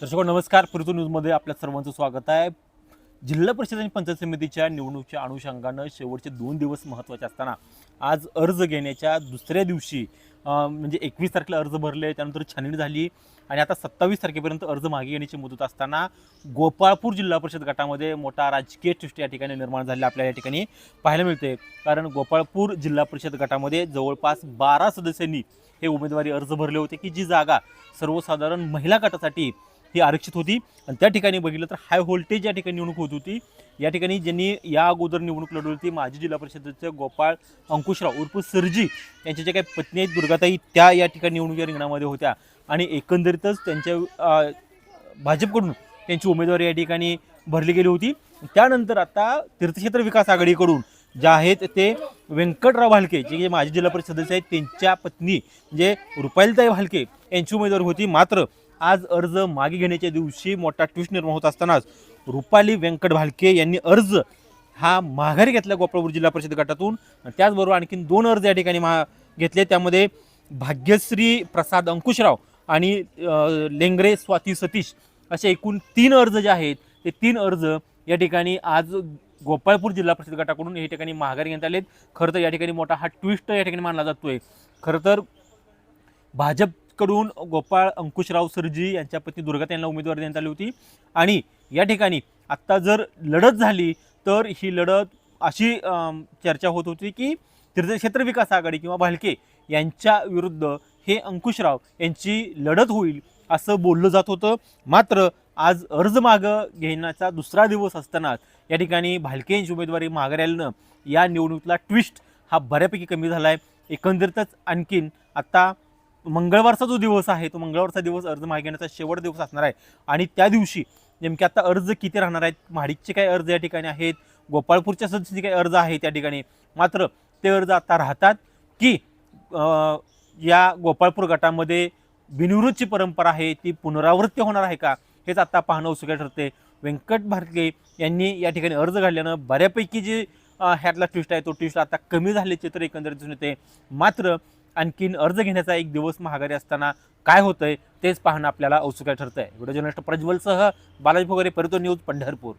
दर्शको हो, नमस्कार. फिरतो न्यूजमध्ये आपल्या सर्वांचं स्वागत आहे. जिल्हा परिषद आणि पंचायत समितीच्या निवडणुकीच्या अनुषंगानं शेवटचे दोन दिवस महत्त्वाचे असताना आज अर्ज घेण्याच्या दुसऱ्या दिवशी म्हणजे एकवीस तारखेला अर्ज भरले त्यानंतर छाननी झाली आणि आता सत्तावीस तारखेपर्यंत अर्ज मागे घेण्याची मुदत असताना गोपाळपूर जिल्हा परिषद गटामध्ये मोठा राजकीय ट्विस्ट या ठिकाणी निर्माण झालेला आपल्याला या ठिकाणी पाहायला मिळते कारण गोपाळपूर जिल्हा परिषद गटामध्ये जवळपास बारा सदस्यांनी हे उमेदवारी अर्ज भरले होते की जी जागा सर्वसाधारण महिला गटासाठी ही आरक्षित होती. आणि त्या ठिकाणी बघितलं तर हाय व्होल्टेज या ठिकाणी निवडणूक होत होती. या ठिकाणी ज्यांनी या अगोदर निवडणूक लढवली होती माजी जिल्हा परिषदेचे गोपाळ अंकुशराव उर्फ सरजी यांच्या ज्या काही पत्नी आहेत दुर्गाताई त्या या ठिकाणी निवडणुकीच्या रिंगणामध्ये होत्या. आणि एकंदरीतच त्यांच्या भाजपकडून त्यांची उमेदवारी या ठिकाणी भरली गेली होती. त्यानंतर आता तीर्थक्षेत्र विकास आघाडीकडून ज्या आहेत ते व्यंकटराव भालके जे माजी जिल्हा परिषद सदस्य आहेत त्यांच्या पत्नी म्हणजे रुपालताई भालके यांची उमेदवारी होती. मात्र आज अर्ज मागे घेण्याच्या दिवशी मोठा ट्विस्ट निर्माण होत असतानाच रुपाली व्यंकट भालके यांनी अर्ज हा माघारी घेतला गोपाळपूर जिल्हा परिषद गटातून. त्याचबरोबर आणखीन दोन अर्ज या ठिकाणी मा घेतले. त्यामध्ये भाग्यश्री प्रसाद अंकुशराव आणि लेंगरे स्वाती सतीश असे एकूण तीन अर्ज जे आहेत ते तीन अर्ज या ठिकाणी आज गोपाळपूर जिल्हा परिषद गटाकडून या ठिकाणी माघारी घेण्यात आलेत. खरं तर या ठिकाणी मोठा हा ट्विस्ट या ठिकाणी मानला जातोय. खरं तर भाजप कडून गोपाळ अंकुशराव सरजी यांच्या पत्नी दुर्गा यांना उमेदवारी देण्यात आली होती. आणि या ठिकाणी आत्ता जर लढत झाली तर ही लढत अशी चर्चा होत होती की तीर्थक्षेत्र विकास आघाडी किंवा भालके यांच्या विरुद्ध हे अंकुशराव यांची लढत होईल असं बोललं जात होतं. मात्र आज अर्ज मागं घेण्याचा दुसरा दिवस असतानाच या ठिकाणी भालके यांची उमेदवारी माघारी या निवडणुकीतला ट्विस्ट हा बऱ्यापैकी कमी झाला आहे एकंदरीतच आणखीन आता मंगळवारचा जो दिवस आहे तो मंगळवारचा दिवस अर्ज मागे घेण्याचा शेवट दिवस असणार आहे. आणि त्या दिवशी नेमके आता अर्ज किती राहणार आहेत? महाडिकचे काही अर्ज या ठिकाणी आहेत? गोपाळपूरच्या सदस्याचे काही अर्ज आहेत त्या ठिकाणी? मात्र ते अर्ज आता राहतात की या गोपाळपूर गटामध्ये बिनविरोधची परंपरा आहे ती पुनरावृत्ती होणार आहे का? हेच आता पाहणं उत्सुक ठरते. व्यंकट भारके यांनी या ठिकाणी अर्ज घातल्यानं बऱ्यापैकी जे ह्यातला ट्विस्ट आहे तो ट्विस्ट आता कमी झाल्याचे तर एकंदरीत दिसून येते. मात्र आणखीन अर्ज घेण्याचा एक दिवस महागारी असताना काय होतंय तेच पाहणं आपल्याला औत्सुक्य ठरतंय. व्हिडिओ जर्नलिस्ट प्रज्वलसह बालाजी फोगरे परितो न्यूज पंढरपूर.